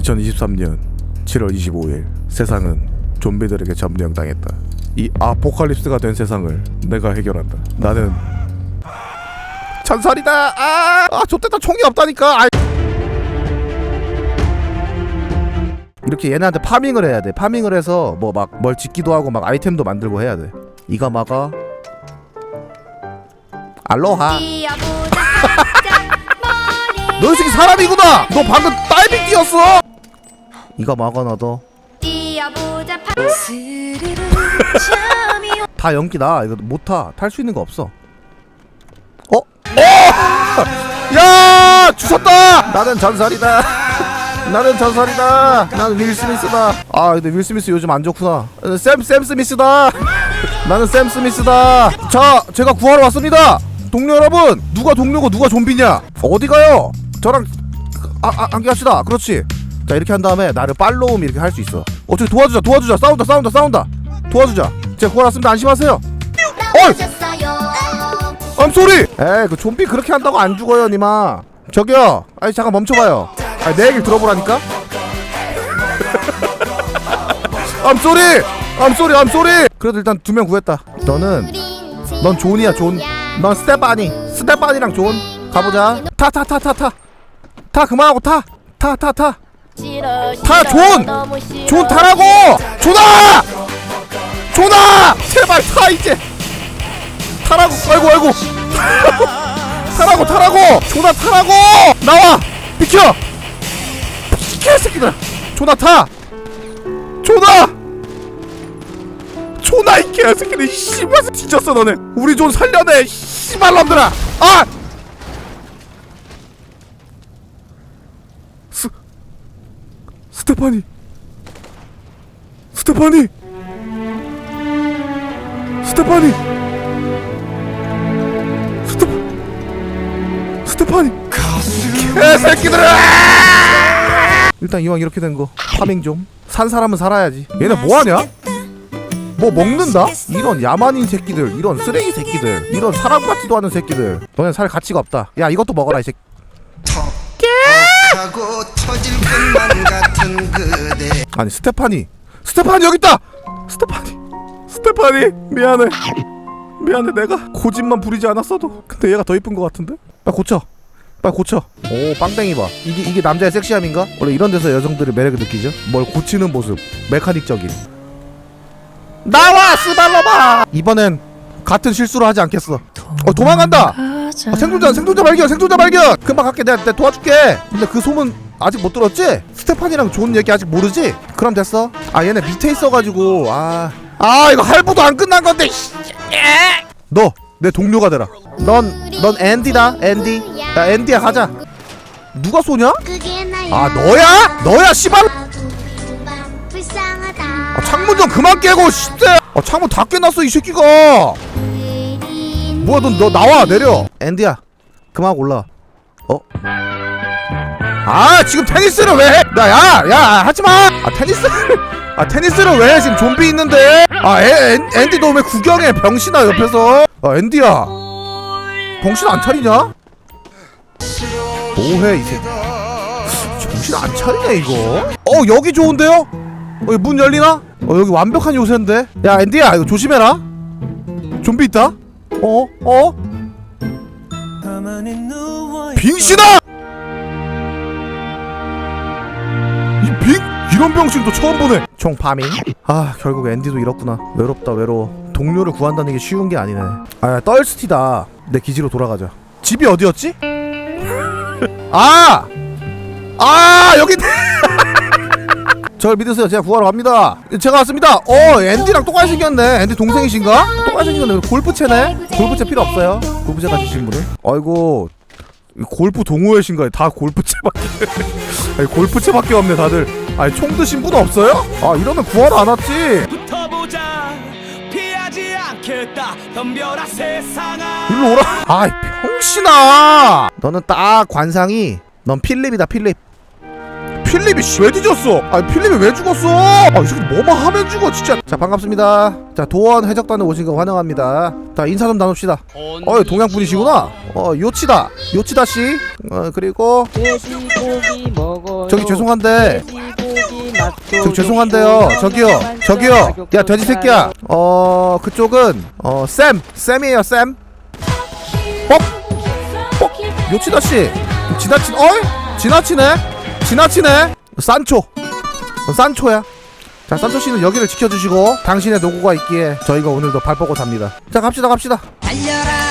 2023년 7월 25일 세상은 좀비들에게 점령당했다. 이 아포칼립스가 된 세상을 내가 해결한다. 나는 전설이다. 아, 아, 좆됐다. 총이 없다니까. 아. 이렇게 얘네한테 파밍을 해야 돼. 파밍을 해서 뭐 막 뭘 짓기도 하고 막 아이템도 만들고 해야 돼. 이가 막아. 알로하. 너이 새끼 사람이구나. 너 방금 다이빙 뛰었어. 이가 막아 너도. 뛰어보자 파 스르르 잠이 다 연기다. 이거 못 타. 탈 수 있는 거 없어. 어? 어! 야! 주셨다! 나는 전설이다. 나는 전설이다. 나는 윌 스미스다. 아, 근데 윌 스미스 요즘 안 좋구나. 어, 샘, 샘 스미스다. 나는 샘 스미스다. 자, 제가 구하러 왔습니다. 동료 여러분, 누가 동료고 누가 좀비냐? 어디 가요? 저랑 아, 아, 함께 합시다. 그렇지. 자, 이렇게 한 다음에 나를 팔로움 이렇게 할 수 있어. 어떻게 도와주자, 도와주자. 싸운다, 싸운다, 싸운다. 도와주자. 제가 구하러 왔습니다. 안심하세요. 어이! I'm sorry. 에이 그 좀비 그렇게 한다고 안 죽어요 니마 저기요 아니 잠깐 멈춰봐요 아니 내 얘기를 들어보라니까 sorry I'm sorry 그래도 일단 두 명 구했다 너는 넌 존이야 존넌 스테파니 스테파니랑 존 가보자 타 타 타 타타타 그만하고 타 타 타 타 타, 존! 존 타라고! 존아! 존아! 제발 타 이제! 타라고 아이고 아이고! 타라고 타라고! 조나 타라고! 나와! 비켜! 비켜 이 새끼들아! 조나 타! 조나 조나 이 개새끼들 씨발 뒤졌어 너네! 우리 존 살려내 씨발 놈들아! 아 스테파니. 스테파니. 스테파니. 스테파 스테파니. 개새끼들아! 일단 이왕 이렇게 된 거 파밍 좀. 산 사람은 살아야지. 얘네 뭐하냐? 뭐 먹는다? 이런 야만인 새끼들 이런 쓰레기 새끼들 이런 사람 같지도 않은 새끼들. 너네 살 가치가 없다. 야 이것도 먹어라 이 새끼 하고 터질 것만 같은 그대. 아니 스테파니. 스테파니 여기 있다! 스테파니. 스테파니 미안해. 미안해 내가 고집만 부리지 않았어도. 근데 얘가 더 이쁜 것 같은데? 빨리 고쳐. 빨리 고쳐. 오 빵땡이 봐. 이게 이게 남자의 섹시함인가? 원래 이런 데서 여성들이 매력을 느끼죠? 뭘 고치는 모습. 메카닉적인. 나와 스발로바! 이번엔 같은 실수를 하지 않겠어. 어 도망간다 아, 생존자 생존자 발견 생존자 발견! 금방 갈게 내가, 내가 도와줄게! 근데 그 소문 아직 못 들었지? 스테판이랑 좋은 얘기 아직 모르지? 그럼 됐어? 아 얘네 밑에 있어가지고 아, 아 이거 할부도 안 끝난 건데 너 내 동료가 되라. 넌 넌 앤디다 앤디. 야 앤디야 가자. 누가 쏘냐? 아 너야? 너야 씨발! 아, 창문 좀 그만 깨고 씨대 아 창문 다 깨놨어 이 새끼가 뭐야 너, 너 나와 내려. 앤디야 그만 올라 어? 아 지금 테니스를 왜 해? 야야 야 하지마! 아 테니스를 아 테니스를 왜 해? 지금 좀비 있는데? 아 애, 앤, 앤디 너 왜 구경해? 병신아 옆에서? 아 앤디야. 정신 안 차리냐? 뭐해 이 새끼? 정신 안 차리네 이거? 어 여기 좋은데요? 어, 문 열리나? 어 여기 완벽한 요새인데? 야 앤디야 이거 조심해라. 좀비 있다 어? 어? 빙신아! 이 빙? 이런 병신도 처음 보네 총 파밍 아 결국 앤디도 이렇구나 외롭다 외로워 동료를 구한다는 게 쉬운 게 아니네 아 떨스티다 내 기지로 돌아가자 집이 어디였지? 아! 아 여기 절 믿으세요. 제가 구하러 갑니다. 제가 왔습니다. 어, 앤디랑 똑같이 생겼네. 앤디 동생이신가? 똑같이 생겼네. 골프채네. 골프채 필요 없어요. 골프채 가지신 분은. 아이고, 이 골프 동호회신가요? 다 골프채밖에. 아니, 골프채밖에 없네, 다들. 아니, 총 드신 분 없어요? 아, 이러면 구하러 안 왔지. 붙어보자 피하지 않겠다 덤벼라 세상아 일로 오라. 아이, 병신아. 너는 딱 관상이. 넌 필립이다, 필립. 필립이 씨, 왜 뒤졌어? 아 필립이 왜 죽었어? 아 이 새끼 뭐만 하면 죽어 진짜. 자 반갑습니다. 자 도원 해적단에 오신 거 환영합니다. 자 인사 좀 나눕시다. 어 동양 분이시구나. 어 요치다. 요치다 씨 어 그리고 돼지고기 먹어 저기 죄송한데. 저 죄송한데요. 저기요. 저기요. 야 돼지 새끼야. 어 그쪽은 어쌤 쌤이에요 쌤 어? 어? 요치다 씨. 지나치 어이? 지나치네 지나치네 산초 어, 산초야 자 산초 씨는 여기를 지켜주시고 당신의 노고가 있기에 저희가 오늘도 발 뻗고 잡니다 자 갑시다 갑시다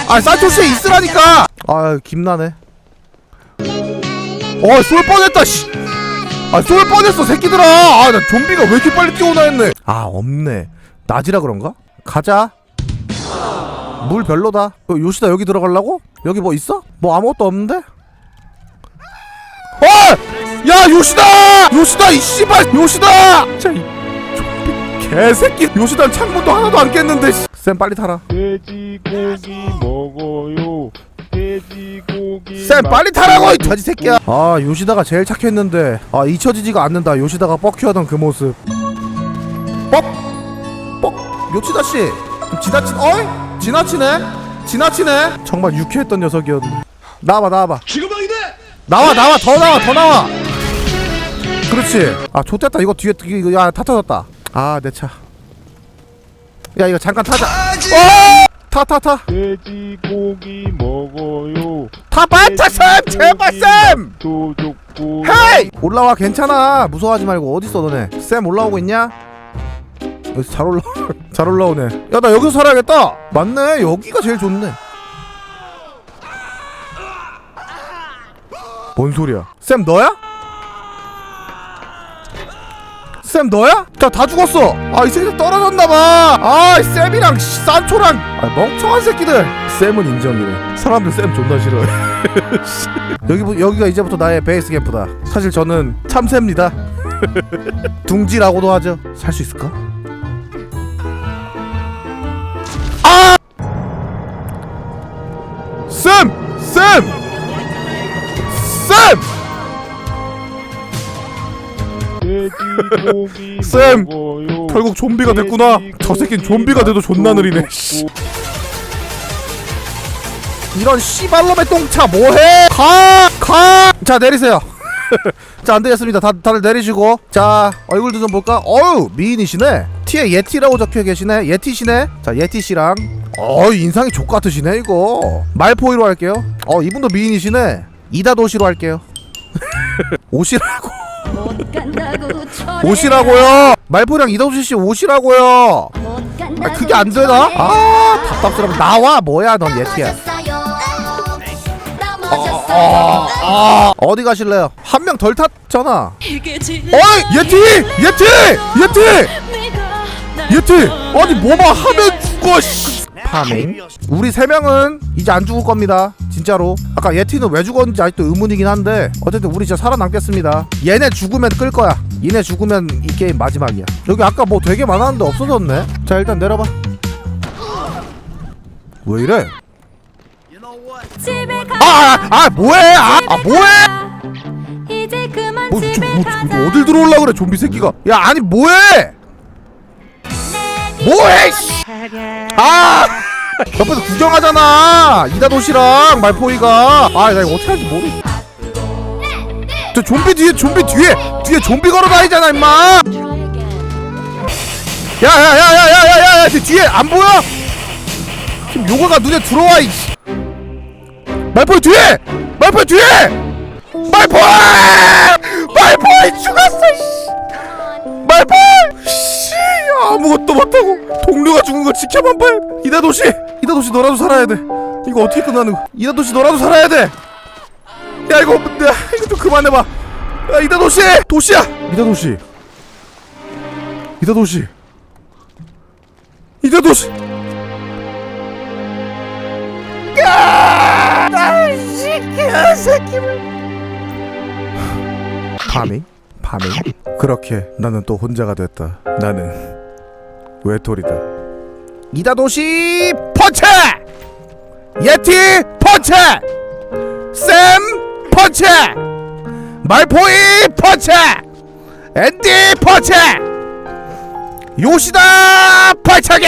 아 산초 씨 있으라니까 아 김나네 어쏠 뻔했다 씨 아, 쏠 뻔했어, 새끼들아! 아, 나 좀비가 왜 이렇게 빨리 뛰어오나 했네. 아, 없네. 낮이라 그런가? 가자. 물 별로다. 어, 요시다 여기 들어가려고? 여기 뭐 있어? 뭐 아무것도 없는데? 어! 야, 요시다! 요시다, 이 씨발! 요시다! 자, 이 좀비 개새끼. 요시다 창문도 하나도 안 깼는데, 씨. 쌤, 빨리 타라. 돼지고기 먹어요. 돼지고기. 쌤 빨리 타라고 이 돼지 새끼야 아 요시다가 제일 착했는데 아 잊혀지지가 않는다 요시다가 뻑큐하던 그 모습 뻑! 뻑! 요치다 씨 지나친 어이? 지나치네? 지나치네? 정말 유쾌했던 녀석이었는데 나와봐 나와봐 지금방이네 나와 나와 더 나와 더 나와 그렇지. 아 좋댔다. 이거 뒤에 이거 야타 터졌다. 아 내 차. 야 이거 잠깐 타자. 어! 타타타. 돼지고기 먹어요. 타 빨리 쌤! 제발 쌤! 도. 헤이! 올라와 괜찮아. 무서워하지 말고 어딨어 너네. 쌤 올라오고 있냐? 여기서 잘 올라 잘 올라오네. 야 나 여기서 살아야겠다. 맞네. 여기가 제일 좋네. 뭔 소리야? 쌤 너야? 쌤 너야? 자 다 죽었어 아이 새끼들 떨어졌나봐 아이 쌤이랑 씨, 산초랑 아 멍청한 새끼들 쌤은 인정이래 사람들 쌤 존나 싫어해 여기 여기가 이제부터 나의 베이스 캠프다. 사실 저는 참새입니다. 둥지라고도 하죠. 살 수 있을까? 쌤! 결국 좀비가 됐구나. 저 새끼는 좀비가 돼도 존나 느리네. 씨. 이런 씨발놈의 똥차 뭐해? 가! 가! 자 내리세요. 자 안되겠습니다. 다, 다들 내리시고 자 얼굴도 좀 볼까? 어우 미인이시네. 티에 예티라고 적혀 계시네. 예티시네. 자 예티씨랑 어 인상이 족같으시네 이거. 말포이로 할게요. 어 이분도 미인이시네. 이다도시로 할게요. 오시라고. 못 간다고 초래 오시라고요. 말포랑 이다도시 씨. 못 간다고 아 그게 안 되나? 아 답답스러워. 나와 뭐야 넌 예티야. 넘어졌어요 아, 어디 가실래요? 한 명 덜 탔잖아. 이게 어이 예티 예티 예티 예티 아니 뭐만 하면 죽어. 씨. 파밍. 우리 세 명은 이제 안 죽을 겁니다. 진짜로. 아까 예티는 왜 죽었는지 아직도 의문이긴 한데 어쨌든 우리 진짜 살아남겠습니다. 얘네 죽으면 끌 거야. 얘네 죽으면 이 게임 마지막이야. 여기 아까 뭐 되게 많았는데 없어졌네. 자 일단 내려봐. 왜 이래? 가 아, 아, 아 뭐해? 아, 아 뭐해? 이제 그만 뭐, 저, 뭐, 저, 어딜 들어올라 그래 좀비 새끼가 야 아니 뭐해 뭐해 씨. 아! 옆에서 구경하잖아. 이다 도시랑 말포이가. 아 나 이거 어떻게 할지 모르 저 좀비 뒤에 좀비 뒤에 뒤에 좀비 걸어 다니잖아 임마. 야야야야야야야야 뒤에 안 보여? 지금 요거가 눈에 들어와 이 말포이 뒤에! 말포이 뒤에! 말포이! 말포이 죽었어 아무것도 못하고 동료가 죽은 거 지켜만 봐 이다도시 이다도시 너라도 살아야 돼. 이거 어떻게 끝나는 거야? 이다도시 너라도 살아야 돼야 이거 야, 이거 좀 그만해봐. 야 이다도시 도시야. 이다도시. 이다도시. 이다도시. 파밍? 파밍? 그렇게 나는 또 혼자가 됐다. 나는 외톨이다. 이다도시 펀치! 예티 펀치! 샘 펀치! 말포이 펀치! 앤디 펀치! 요시다 발차기!